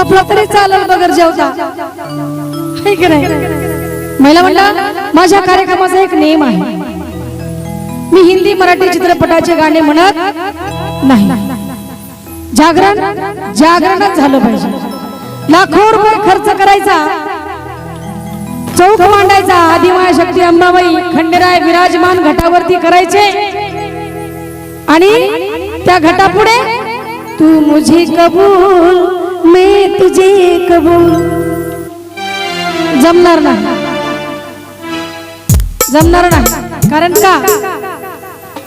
झोपला तरी चालेल बगर जेवता. महिला म्हणलं माझ्या कार्यक्रमाचा एक नेम आहे. मी हिंदी मराठी चित्रपटाचे गाणे म्हणत नाही. जागरण जागरणच झालं पाहिजे. लाखो रुपये खर्च करायचा. चौक मांडायचा. आदिमाय शक्ती अंबाबाई खंडेराय विराजमान घटावरती करायचे. आणि त्या घटापुढे तू मुझी कबूल मैं तुझे कबूल. जमणार नाही. जमणार नाही. कारण का?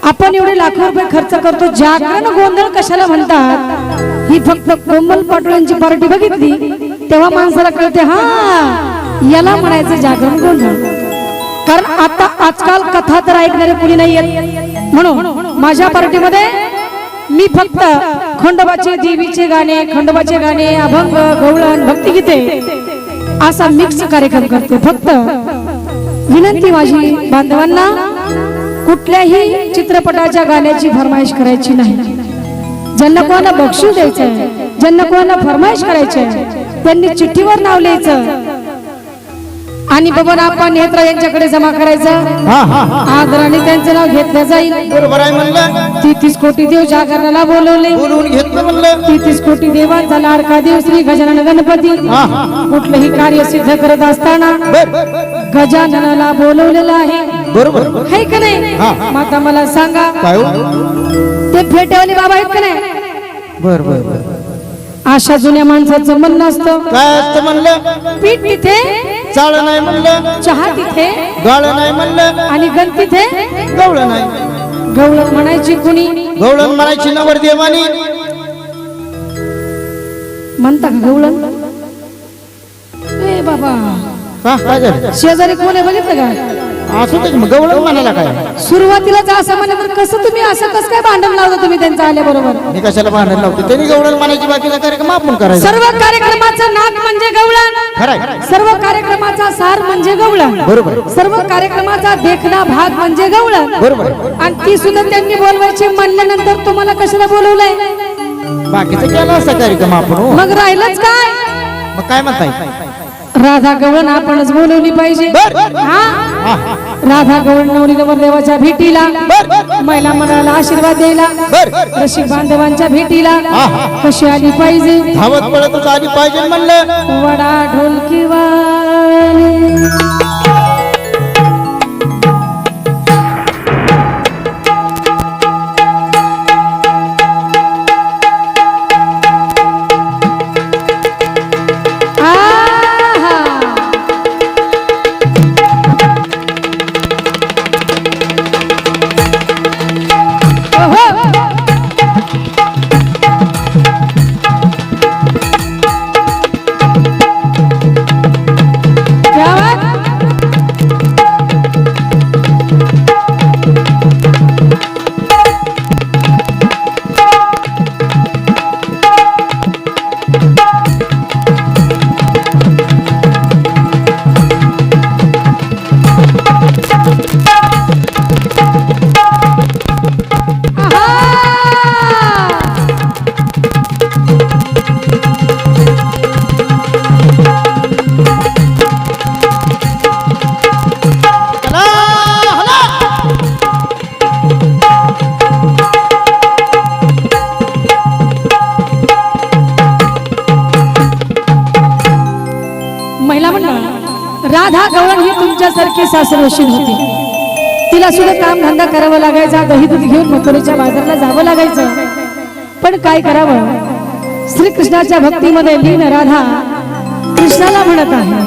आपण एवढे लाखो रुपये खर्च करतो जागरण गोंधळ कशाला म्हणतात? ही फक्त कोमल पाटोळ्यांची पार्टी बघितली तेव्हा माणसाला कळते हा याला म्हणायचं जागरण गोंधळ. कारण आता आजकाल कथा तर ऐकणारे कुणी नाही येत म्हणून माझ्या पार्टीमध्ये मी फक्त खंडोबाचे देवीचे गाणे खंडोबाचे गाणे अभंग गवळण भक्तिगीते असा मिक्स कार्यक्रम करते. फक्त विनंती माझी बांधवांना कुठल्याही चित्रपटाच्या गाण्याची फरमाईश करायची नाही. ज्यांना कोणाला बक्षीस द्यायचंय ज्यांना कोणाला फरमाईश करायचंय त्यांनी चिठ्ठीवर नाव लिहायचं. आणि बबन आप्पा नेत्रा यांच्याकडे जमा करायचं. आदराने त्यांचं नाव घेतलं जाईल. बरोबर आहे म्हणलं. तेहतीस कोटी देव जागरणाला बोलवले. बोलवून घेतलं म्हणलं. तेहतीस कोटी देवांचा लाडका देव श्री गजानन गणपती. कुठलंही कार्य सिद्ध करत असताना गजाननाला बोलवलेलं आहे. बरोबर. है का नाही. माता मला सांगा. काय हो? ते फेटेवाले बाबा आहेत का नाही? बर बर बर. अशा जुन्या माणसाचं म्हणणं असतं. काय असतं म्हणलं? पीठ तिथे चाळ नाही म्हणलं. चहा तिथे. गाळ नाही म्हणलं. आणि गण तिथे. गवळण नाही गवळण म्हणायची कुणी? गवळण म्हणायची नवर देवानी म्हणता का गवळण. ए बाबा. हा काय झालं? शेजारी कोण आहे बघितलं का? असू दे की मग गवळण म्हणायला काय? सुरुवातीलाच असं म्हणलं तर कसं तुम्ही असं कसं काय भांडण लावता तुम्ही त्यांचं आल्या बरोबर? मी कशाला भांडण लावते? त्यांनी गवळण म्हणायची बाकीचा कार्यक्रम आपण करायचा. सर्व कार्यक्रमाचा नाक म्हणजे गवळण. खरंय. सर्व कार्यक्रमाचा सार म्हणजे गवळण. बरोबर. सर्व कार्यक्रमाचा देखणा भाग म्हणजे गवळण. बरोबर. आणि ती सुद्धा त्यांनी बोलवायची म्हणल्यानंतर तुम्हाला कशाला बोलवलंय? बाकीचं केला असता कार्यक्रम आपण हो. मग राहिलंच काय? मग काय म्हणताय? राधा गवळण आपणच बोलवली पाहिजे. हा? राधा गवळण नवरी नवरदेवाच्या भेटीला महिला मंडळाला आशीर्वाद द्यायला रसिक बांधवांच्या भेटीला. कशी आली पाहिजे? धावत पळतच आली पाहिजे म्हणलं. वडा ढोलकी हला, महिला म्हणणं राधा गवळण ही तुमच्यासारखी सासरवशीन होती. तिला सुद्धा काम धंदा करावा लागायचा दही दूध घेऊन मथुरेच्या बाजारला जावं लागायचं. पण काय करावं? श्रीकृष्णाच्या भक्तीमध्ये लीन राधा कृष्णाला म्हणत आहे.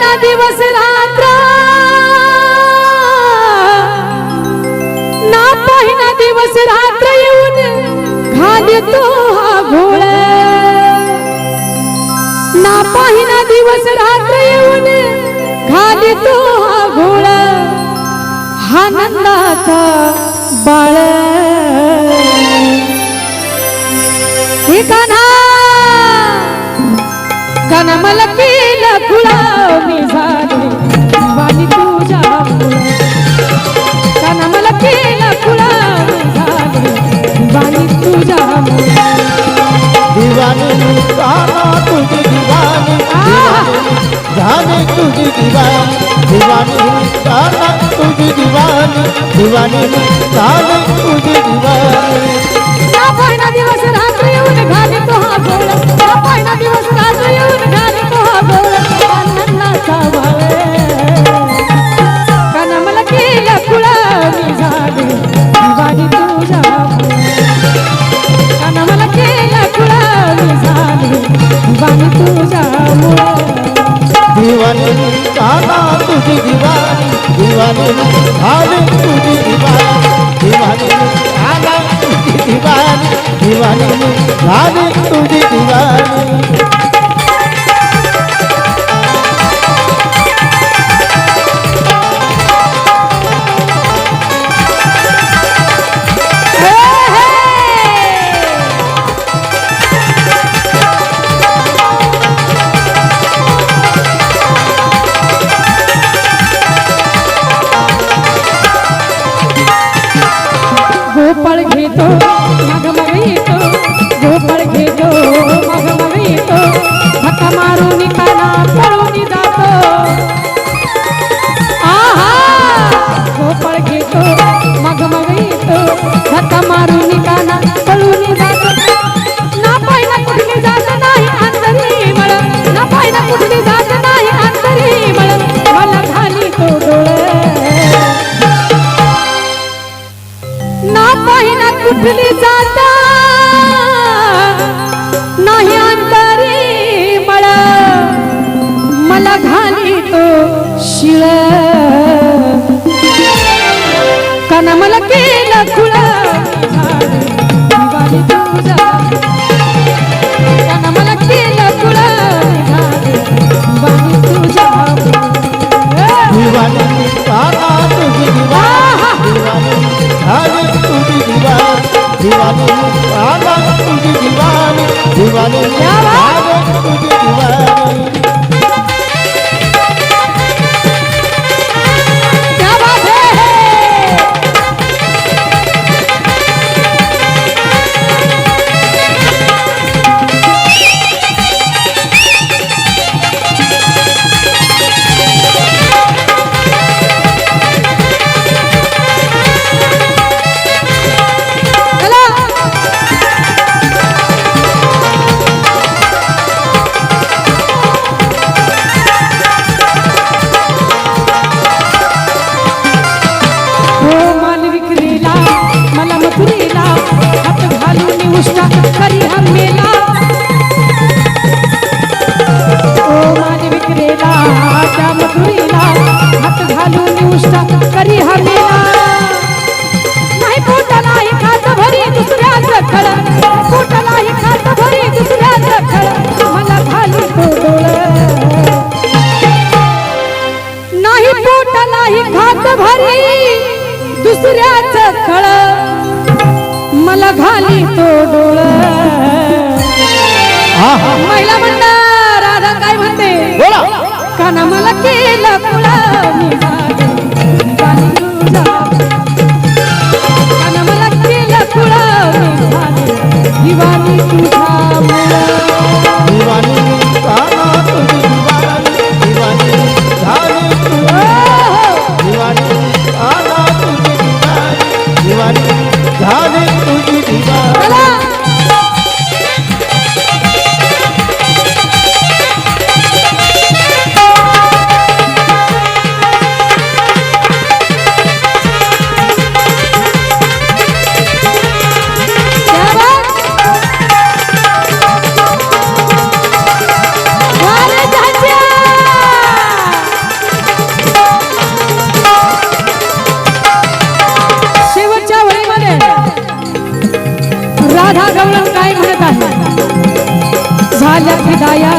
ना दिवस रात्र. ना पहिना दिवस रात्र येऊन घालतो हा घोळ महिना दिवस रात्र येऊन घालतो हा घोळा. हा नंदाचा बाळ. हे कान्हा काना मला केलं गुलाम मी झाले वाणी तुझ्या काना मला केलं मी झाले वाणी तुझ्या दिवाणी जाने तुझी दिवाणी दिवाणी जाना तुझी दिवाणी दिवाणी जाने तुझी दिवाणी पहिला दिवस रात्र येऊन घाले तो हा क्या पहिला दिवस रात्र येऊन घाले तो हा गोळ. अन्नाचा भावे दिवाणी झाले तुझी दिवाणी दिवाणी झाला तुझी दिवाणी दिवाणी झाली तुझी दिवाणी गोपाळ घेतो मग मग येतो गोपाळ घेतो मग मग येतो धक्का मारून काना पळून जातो. आहा! गोपाळ घेतो मग मग येतो धक्का मारून काना पळून जातो. ना पाहिला कुठली जात नाही अंतरी मळ ना पाहिला कुठली दुसऱ्याच खळ. मला घाली तो डोळ. महिला म्हणणार राधा काय म्हणते? बोला. काना मला केलं कुळा काना मला केलं कुळा दिवाणी तुझा फिदाया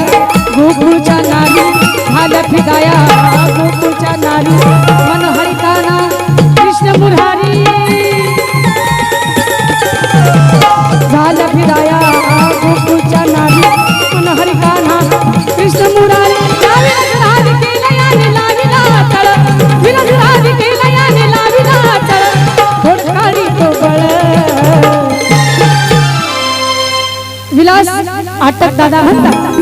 गोकुळच्या नारी झालं फिदाया गोकुळच्या नारी দাদা হ্যাঁ?